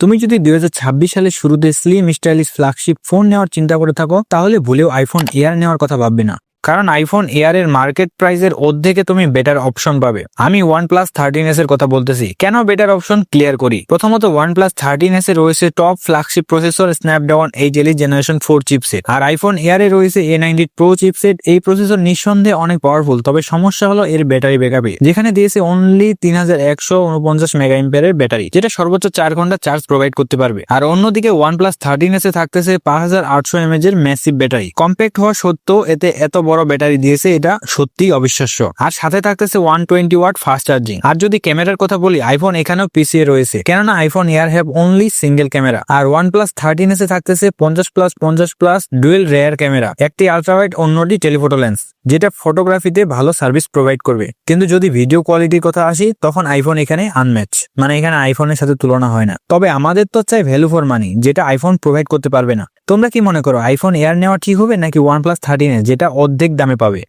তুমি যদি দু হাজার ছাব্বিশ সালের শুরুতে স্লিম স্টাইলিশ ফ্ল্যাগশিপ ফোন নেওয়ার চিন্তা করে থাকো, তাহলে ভুলেও আইফোন এয়ার নেওয়ার কথা ভাববে না। কারণ আইফোন এয়ার এর মার্কেট প্রাইসের অর্ধেকে তুমি বেটার অপশন পাবে। আমি ওয়ান প্লাস থার্টিন এস এর কথা বলতেছি। কেন বেটার অপশন ক্লিয়ার করি। প্রথমত ওয়ান প্লাস থার্টিন এস এ রয়েছে top flagship processor Snapdragon eight Elite generation four chipset আর আইফোন এয়ারে রয়েছে এ নাইনটি প্রো চিপসেট এই প্রসেসর নিঃসন্দেহে অনেক পাওয়ারফুল তবে সমস্যা হলো এর ব্যাটারি ব্যাকআপে যেখানে দিয়েছে অনলি তিন হাজার একশো উনপঞ্চাশ মেগা এর ব্যাটারি যেটা সর্বোচ্চ চার ঘণ্টা চার্জ প্রোভাইড করতে পারবে। আর অন্যদিকে ওয়ান প্লাস থার্টিন এস এ থাকতেছে পাঁচ হাজার আটশো এমএজ এর ম্যাসিভ ব্যাটারি কম্প্যাক্ট হওয়া সত্ত্বেও এতে এত বড় ব্যাটারি দিয়েছে, এটা সত্যি অবিশ্বাস্য। আর সাথে থাকতেছে one twenty watt fast charging. আর যদি ক্যামেরার কথা বলি আইফোন এখানেও পিছিয়ে রয়েছে। কেননা iPhone Air have only single camera R one plus thirteen এসে থাকতেছে পঞ্চাশ প্লাস পঞ্চাশ প্লাস ডুয়েল রেয়ার ক্যামেরা একটি আলট্রাওয়াইড অন্যটি টেলিফোটো লেন্স যেটা ফটোগ্রাফিতে ভালো সার্ভিস প্রোভাইড করবে। কিন্তু যদি ভিডিও কোয়ালিটির কথা আসি, তখন আইফোন এখানে আনম্যাচ মানে এখানে আইফোনের সাথে তুলনা হয় না। তবে আমাদের তো চাই ভ্যালু ফর মানি যেটা আইফোন প্রোভাইড করতে পারবে না। তোমরা কি মনে করো আইফোন এয়ার নেওয়া ঠিক হবে নাকি ওয়ান প্লাস থার্টিন যেটা অর্ধেক দামে পাবে।